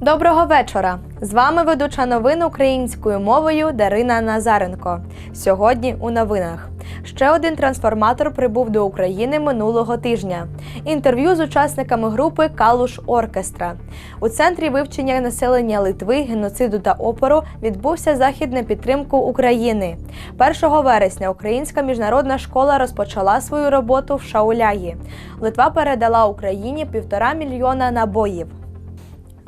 Доброго вечора! З вами ведуча новин українською мовою Дарина Назаренко. Сьогодні у новинах ще один трансформатор прибув до України минулого тижня. Інтерв'ю з учасниками групи Калуш Оркестра. У центрі вивчення населення Литви, геноциду та опору відбувся захід на підтримку України. 1 вересня Українська міжнародна школа розпочала свою роботу в Шауляї. Литва передала Україні півтора мільйона набоїв.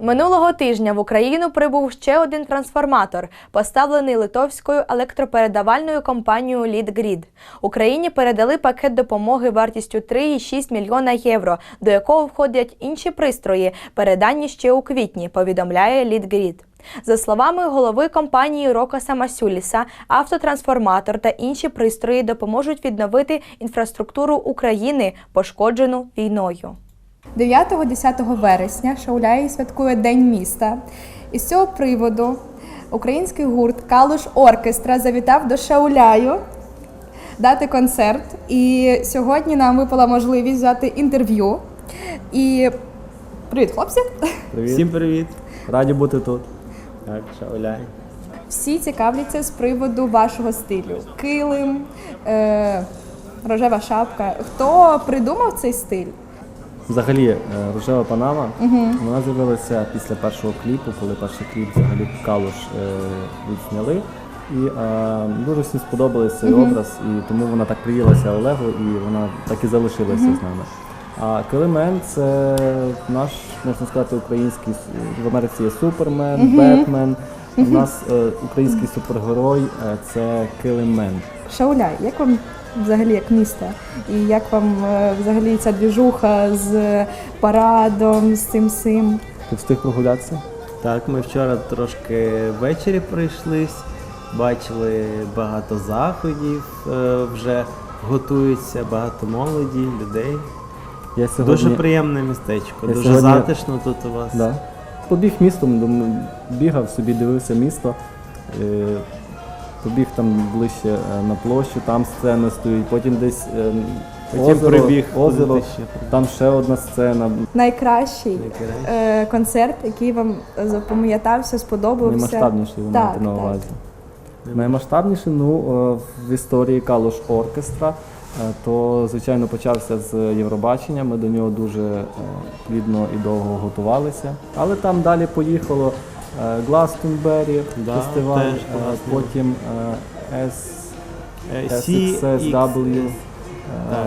Минулого тижня в Україну прибув ще один трансформатор, поставлений литовською електропередавальною компанією Лідгрід. Україні передали пакет допомоги вартістю 3,6 мільйона євро, до якого входять інші пристрої, передані ще у квітні, повідомляє Лідгрід. За словами голови компанії Рокаса Масюліса, автотрансформатор та інші пристрої допоможуть відновити інфраструктуру України, пошкоджену війною. 9-10 вересня Шауляї святкує День міста. І з цього приводу український гурт Калуш Оркестра завітав до Шауляю дати концерт. І сьогодні нам випала можливість взяти інтерв'ю. І привіт, хлопці! Привіт. Всім привіт! Раді бути тут. Так, шауляй. Всі цікавляться з приводу вашого стилю. Килим, е, рожева шапка. Хто придумав цей стиль? Взагалі, е, рожева панама вона з'явилася після першого кліпу, коли перший кліп взагалі калуш е, відсняли. І е, дуже всім сподобався цей образ, і тому вона так приїлася Олегу, і вона так і залишилася з нами. А Килимен це наш, можна сказати, український в Америці є Супермен, Бетмен. У нас е, український супергерой е, це Килимен. Шауляй, як вам взагалі як місто? І як вам е, взагалі ця двіжуха з парадом, з цим всім? Ти встиг прогулятися? Так, ми вчора трошки ввечері прийшлись, бачили багато заходів, е, вже готуються багато молоді, людей. Я сьогодні... Дуже приємне містечко, Я дуже сьогодні- затишно тут у вас. Да. Побіг містом, бігав собі, дивився місто. Побіг там ближче е, на площу, там сцена стоїть, потім десь е, Потім озеро, прибіг, озеро, там ще одна сцена. Найкращий Найкращий. е, концерт, який вам запам'ятався, сподобався. Наймасштабніший ви маєте на так. увазі. Наймасштабніший, ну, е, в історії Калуш Оркестра, то, звичайно, почався з Євробачення. Ми до нього дуже плідно і довго готувалися. Але там далі поїхало е, Гластонбері, Да, фестиваль, теж е, потім е, S, Так.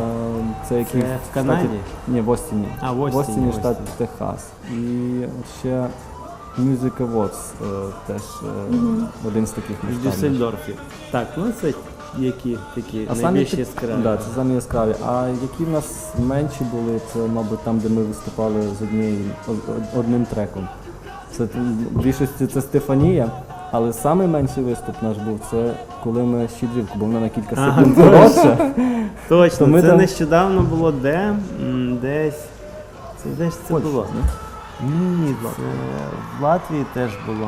Це який Це в Канаді? штаті- Ні, в Остіні. А, в Остіні, Остіні, в штат Техас. І ще Music Awards теж е, один з таких В масштабних. Дюссельдорфі. Так, ну це які такі А найбільш яскраві. Да, це самі яскраві. А які в нас менші були, це, мабуть, там, де ми виступали з однією од- од- одним треком. Це в більшості це Стефанія, але самий менший виступ наш був це коли ми щедрівку, бо вона на кілька Ага, секунд коротша. Точно, То ми це там- нещодавно було де? М, Десь. Це десь це Польща, було. Ні, це в Латвії теж було.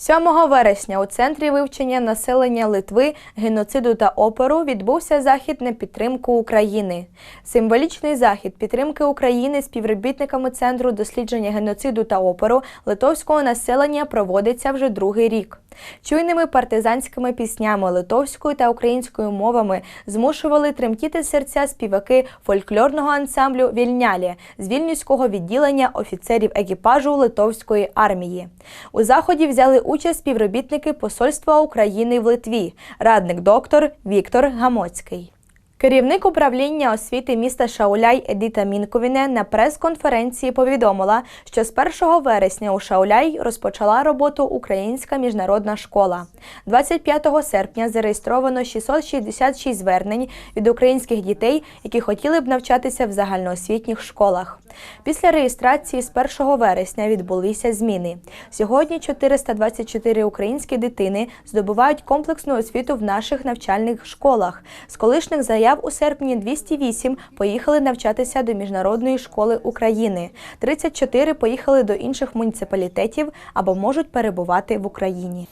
7 вересня у центрі вивчення населення Литви, геноциду та опору відбувся захід на підтримку України. Символічний захід підтримки України співробітниками Центру дослідження геноциду та опору литовського населення проводиться вже другий рік. Чуйними партизанськими піснями литовською та українською мовами змушували тремтіти серця співаки фольклорного ансамблю Вільнялі з вільнюського відділення офіцерів екіпажу литовської армії. У заході взяли участь співробітники Посольства України в Литві, радник доктор Віктор Гамоцький. Керівник управління освіти міста Шауляй Едіта Мінковіне на прес-конференції повідомила, що з 1 вересня у Шауляй розпочала роботу Українська міжнародна школа. 25 серпня зареєстровано 666 звернень від українських дітей, які хотіли б навчатися в загальноосвітніх школах. Після реєстрації з 1 вересня відбулися зміни. Сьогодні 424 українські дитини здобувають комплексну освіту в наших навчальних школах. З колишніх заяв у серпні 208 поїхали навчатися до Міжнародної школи України. 34 поїхали до інших муніципалітетів або можуть перебувати в Україні.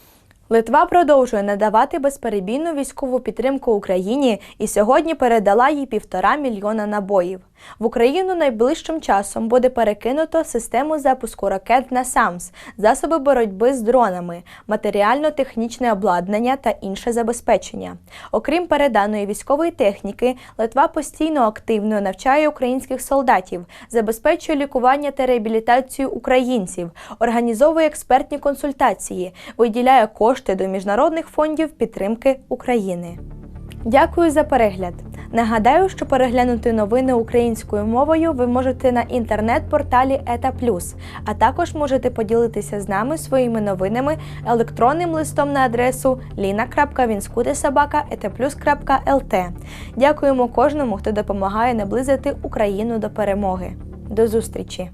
Литва продовжує надавати безперебійну військову підтримку Україні і сьогодні передала їй півтора мільйона набоїв. В Україну найближчим часом буде перекинуто систему запуску ракет на САМС, засоби боротьби з дронами, матеріально-технічне обладнання та інше забезпечення. Окрім переданої військової техніки, Литва постійно активно навчає українських солдатів, забезпечує лікування та реабілітацію українців, організовує експертні консультації, виділяє кошти до міжнародних фондів підтримки України. Дякую за перегляд. Нагадаю, що переглянути новини українською мовою ви можете на інтернет-порталі ЕТА а також можете поділитися з нами своїми новинами електронним листом на адресу lina.vinskudesabaka.etaplus.lt. Дякуємо кожному, хто допомагає наблизити Україну до перемоги. До зустрічі!